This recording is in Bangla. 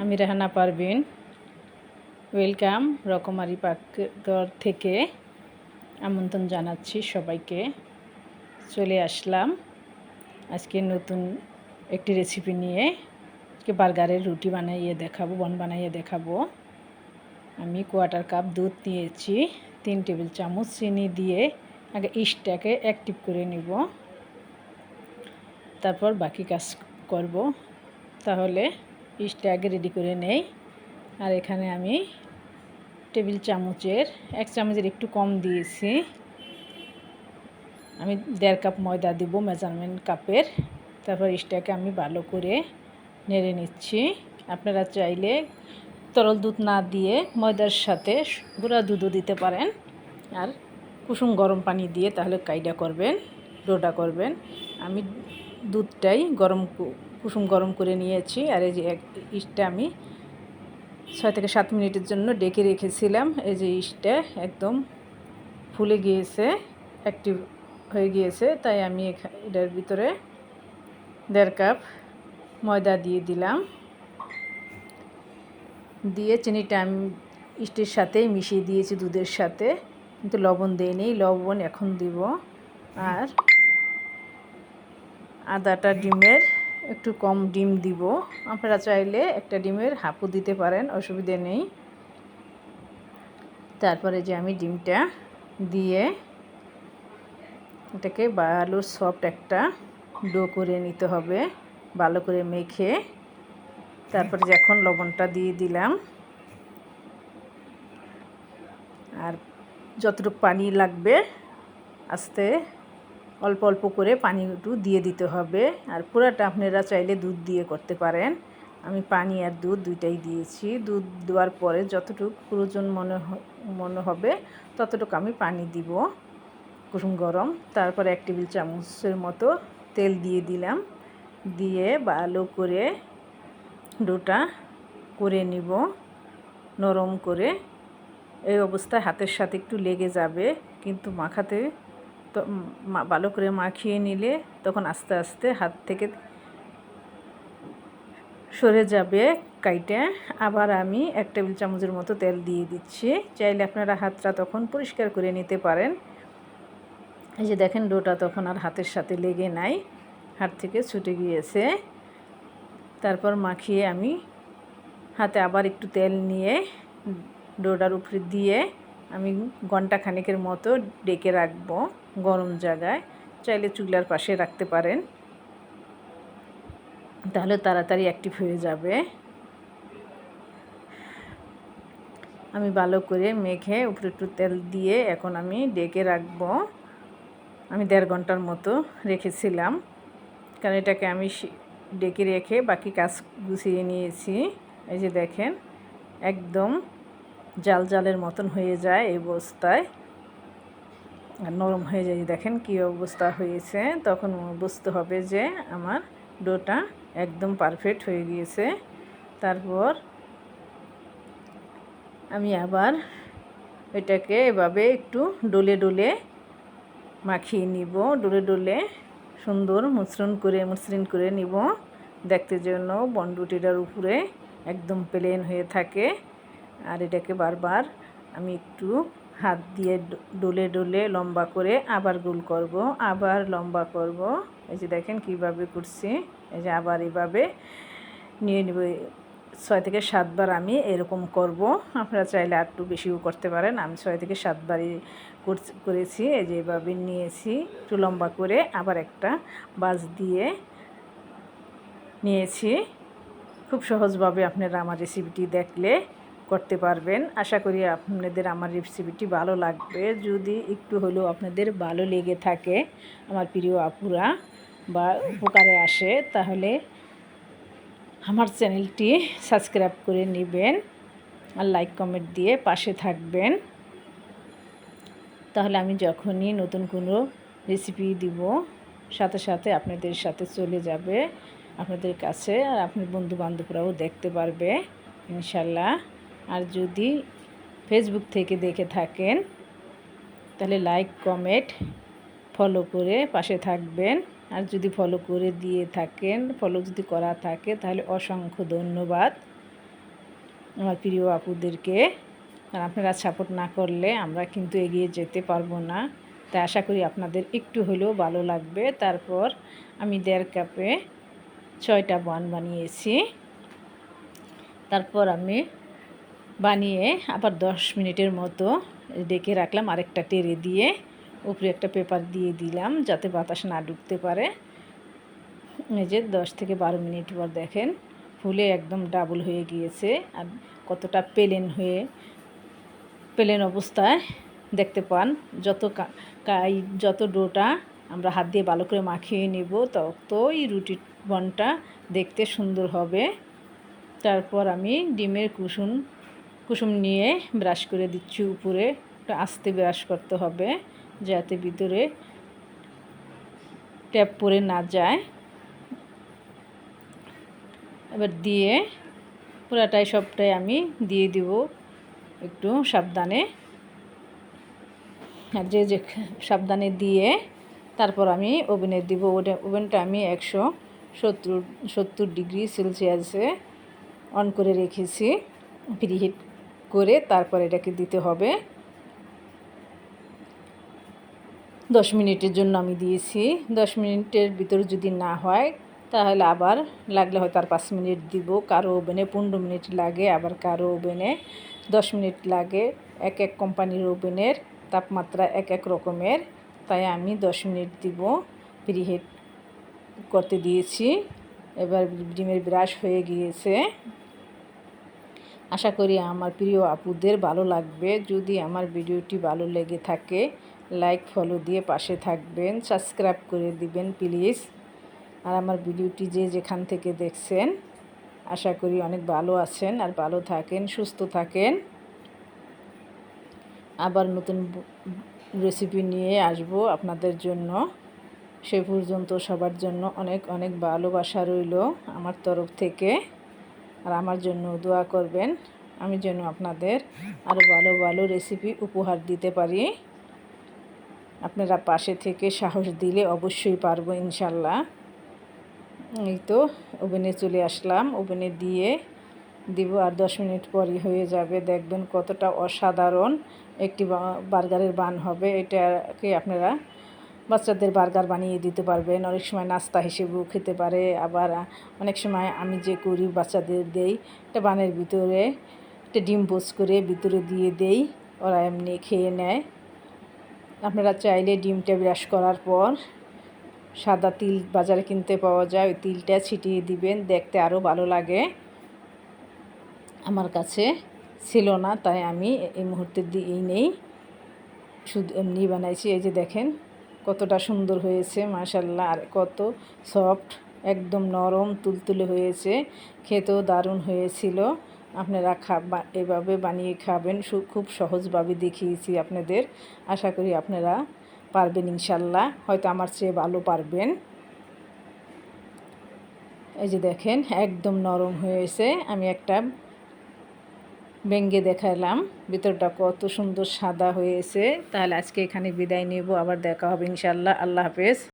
আমি রেহানা পারভিন। ওয়েলকাম রকমারি পাকঘর থেকে আমন্ত্রণ জানাচ্ছি সবাইকে। চলে আসলাম আজকে নতুন একটি রেসিপি নিয়ে। আজকে বার্গারের রুটি বানাইয়ে দেখাবো বন বানাইয়ে দেখাবো। আমি কোয়াটার কাপ দুধ নিয়েছি, তিন টেবিল চামচ চিনি দিয়ে আগে ইস্টটাকে অ্যাক্টিভ করে নিব। তারপর বাকি কাজ করব। তাহলে আগে রেডি করে নেই। আর এখানে আমি টেবিল চামচের, এক চামচের একটু কম দিয়েছি। আমি দেড় কাপ ময়দা দেবো মেজারমেন্ট কাপের। তারপর ইস্টটাকে আমি ভালো করে নেড়ে নিচ্ছি। আপনারা চাইলে তরল দুধ না দিয়ে ময়দার সাথে গুঁড়া দুধও দিতে পারেন। আর কুসুম গরম পানি দিয়ে তাহলে কাইডা করবেন, ডোডা করবেন। আমি দুধটাই গরম কুসুম গরম করে নিয়েছি আর এই যে এক ইস্টটা আমি ছয় থেকে সাত মিনিটের জন্য ডেকে রেখেছিলাম। এই যে ইস্টটা একদম ফুলে গিয়েছে অ্যাক্টিভ হয়ে গিয়েছে, তাই আমি এটার ভিতরে দেড় কাপ ময়দা দিয়ে দিলাম। দিয়ে চিনিটা আমি ইস্টের সাথেই মিশিয়ে দিয়েছি দুধের সাথে, কিন্তু লবণ দিইনি। লবণ এখন দিব। আর আদাটা, ডিমের একটু কম ডিম দিব। আপনারা চাইলে একটা ডিমের হাফও দিতে পারেন, অসুবিধে নেই। তারপরে যে আমি ডিমটা দিয়ে এটাকে ভালো সফট একটা ডো করে নিতে হবে, ভালো করে মেখে। তারপরে যখন লবণটা দিয়ে দিলাম। আর যতটুকু পানি লাগবে, আস্তে অল্প অল্প করে পানি একটু দিয়ে দিতে হবে। আর পুরাটা আপনারা চাইলে দুধ দিয়ে করতে পারেন। আমি পানি আর দুধ দুইটাই দিয়েছি। দুধ দেওয়ার পরে যতটুকু প্রয়োজন মনে মনে হবে ততটুকু আমি পানি দিব কুসুম গরম। তারপরে এক টেবিল চামচের মতো তেল দিয়ে দিলাম। দিয়ে ভালো করে ডোটা করে নিব। নরম করে। এই অবস্থায় হাতের সাথে একটু লেগে যাবে, কিন্তু মাখাতে তো ভালো করে মাখিয়ে নিলে তখন আস্তে আস্তে হাত থেকে সরে যাবে কাইটে। আবার আমি এক টেবিল চামচের মতো তেল দিয়ে দিচ্ছি। চাইলে আপনারা হাতটা তখন পরিষ্কার করে নিতে পারেন। এই যে দেখেন, ডোটা তখন আর হাতের সাথে লেগে নাই। হাত থেকে ছুটে গিয়েছে। তারপর মাখিয়ে আমি হাতে আবার একটু তেল নিয়ে ডোটার উপরে দিয়ে আমি ঘণ্টা খানিকের মতো ডেকে রাখব গরম জায়গায়। চাইলে চুলার পাশে রাখতে পারেন। তাহলে তাড়াতাড়ি অ্যাক্টিভ হয়ে যাবে। আমি ভালো করে মেখে উপরে একটু তেল দিয়ে এখন আমি ডেকে রাখব। আমি দেড় ঘণ্টার মতো রেখেছিলাম। কারণ এটাকে আমি ডেকে রেখে বাকি কাজ গুছিয়ে নিয়েছি। এই যে দেখেন, একদম জাল জালের মতন হয়ে যায় এই অবস্থায় আর নরম হয়ে যায় দেখেন কী অবস্থা হয়েছে। তখন বুঝতে হবে যে আমার ডোটা একদম পারফেক্ট হয়ে গিয়েছে। তারপর আমি আবার এটাকে এভাবে একটু ডলে ডলে মাখিয়ে নিব। ডলে ডলে সুন্দর মসৃণ করে মসৃণ করে নিব। দেখতে জন্য বনরুটিটার উপরে একদম প্লেন হয়ে থাকে। আর এটাকে বারবার আমি একটু হাত দিয়ে ডলে ডলে লম্বা করে আবার গোল করব, আবার লম্বা করব। এই যে দেখেন কীভাবে করছি, এই যে আবার এভাবে নিয়ে নেব। ছয় থেকে সাতবার আমি এরকম করব। আপনারা চাইলে একটু বেশিও করতে পারেন। আমি ছয় থেকে সাতবারই করেছি এই যে এভাবে নিয়েছি, একটু লম্বা করে আবার একটা বাস দিয়ে নিয়েছি। খুব সহজভাবে আপনারা আমার রেসিপিটি দেখলে করতে পারবেন। আশা করি আপনাদের আমার রেসিপিটি ভালো লাগবে। যদি একটু হলেও আপনাদের ভালো লেগে থাকে, আমার প্রিয় আপুরা, বা উপকারে আসে, তাহলে আমার চ্যানেলটি সাবস্ক্রাইব করে নেবেন আর লাইক কমেন্ট দিয়ে পাশে থাকবেন। তাহলে আমি যখনই নতুন কোনো রেসিপি দিব, সাথে সাথে আপনাদের সাথে চলে যাবে, আপনাদের কাছে আর আপনার বন্ধু বান্ধবরাও দেখতে পারবে, ইনশাল্লাহ। আর যদি ফেসবুক থেকে দেখে থাকেন, তাহলে লাইক কমেন্ট ফলো করে পাশে থাকবেন। আর যদি ফলো করে দিয়ে থাকেন ফলো যদি করা থাকে, তাহলে অসংখ্য ধন্যবাদ আমার প্রিয় আপুদেরকে। আর আপনারা সাপোর্ট না করলে আমরা কিন্তু এগিয়ে যেতে পারব না। তাই আশা করি আপনাদের একটু হলেও ভালো লাগবে। তারপর আমি দেড় কাপে ছয়টা বান বানিয়েছি। তারপর আমি বানিয়ে আবার দশ মিনিটের মতো ডেকে রাখলাম আরেকটা টেরে দিয়ে। উপরে একটা পেপার দিয়ে দিলাম যাতে বাতাস না ঢুকতে পারে। এই যে দশ থেকে বারো মিনিট পর দেখেন ফুলে একদম ডাবল হয়ে গিয়েছে আর কতটা পেলেন হয়ে পেলেন অবস্থায় দেখতে পান। যত কাই, যত ডোটা আমরা হাত দিয়ে ভালো করে মাখিয়ে নেব ততই রুটি বনটা দেখতে সুন্দর হবে। তারপর আমি ডিমের কুসুম কুসুম নিয়ে ব্রাশ করে দিচ্ছি উপরে। একটু আস্তে ব্রাশ করতে হবে যাতে ভিতরে ট্যাপ পরে না যায়। এবার দিয়ে পুরাটাই সবটাই আমি দিয়ে দিব একটু সাবধানে। আর যে যে সাবধানে দিয়ে তারপর আমি ওভেনে দিব। ওভেনটা আমি একশো সত্তর সত্তর ডিগ্রি সেলসিয়াসে অন করে রেখেছি। প্রিহিট করে তারপর এটাকে দিতে হবে। দশ মিনিটের জন্য আমি দিয়েছি। দশ মিনিটের ভিতরে যদি না হয়, তাহলে আবার লাগলে হয়তো আর পাঁচ মিনিট দিব। কারও ওভেনে পনেরো মিনিট লাগে, আবার কারও ওভেনে দশ মিনিট লাগে। এক এক কোম্পানির ওভেনের তাপমাত্রা এক এক রকমের, তাই আমি দশ মিনিট দিব। প্রিহিট করতে দিয়েছি। এবার ডিমের ব্রাশ হয়ে গিয়েছে। আশা করি আমার প্রিয় আপুদের ভালো লাগবে। যদি আমার ভিডিওটি ভালো লেগে থাকে লাইক ফলো দিয়ে পাশে থাকবেন সাবস্ক্রাইব করে দিবেন প্লিজ আর আমার ভিডিওটি যে যেখান থেকে দেখছেন, আশা করি অনেক ভালো আছেন আর ভালো থাকেন, সুস্থ থাকেন। আবার নতুন রেসিপি নিয়ে আসব আপনাদের জন্য। সে পর্যন্ত সবার জন্য অনেক অনেক ভালোবাসা রইল আমার তরফ থেকে। আর আমার জন্য দোয়া করবেন। আমি যেন আপনাদের আরও ভালো ভালো রেসিপি উপহার দিতে পারি। আপনারা পাশে থেকে সাহস দিলে অবশ্যই পারব ইনশাল্লাহ। এই তো ওভেনে চলে আসলাম। ওভেনে দিয়ে দিব, আর দশ মিনিট পরই হয়ে যাবে। দেখবেন কতটা অসাধারণ একটি বার্গারের বান হবে। এটাকে আপনারা বাচ্চাদের বার্গার বানিয়ে দিতে পারবেন। অনেক সময় নাস্তা হিসেবেও খেতে পারে। আবার অনেক সময় আমি যে করি, বাচ্চাদের দেই, একটা বানের ভিতরে একটা ডিম পোস করে ভিতরে দিয়ে দেই। ওরা এমনি খেয়ে নেয়। আপনারা চাইলে ডিমটা ব্রাশ করার পর সাদা তিল বাজারে কিনতে পাওয়া যায়। ওই তিলটা ছিটিয়ে দিবেন। দেখতে আরও ভালো লাগে। আমার কাছে ছিল না, তাই আমি এই মুহূর্তে দিই নেই। শুধু এমনি বানাইছি। এই যে দেখেন কতটা সুন্দর হয়েছে মাশাল্লাহ আর কত সফট, একদম নরম, তুলতুলে হয়েছে, খেতেও দারুণ হয়েছিল। আপনারা খা এভাবে বানিয়ে খাবেন খুব সহজভাবে দেখিয়েছি আপনাদের। আশা করি আপনারা পারবেন ইনশাল্লাহ হয়তো আমার চেয়ে ভালো পারবেন। এই যে দেখেন, একদম নরম হয়েছে, আমি একটা ব্যঙ্গে দেখালাম। ভিতরটা কত সুন্দর সাদা হয়েছে। তাহলে আজকে এখানে বিদায় নেব। আবার দেখা হবে ইনশাল্লাহ আল্লাহ হাফেজ।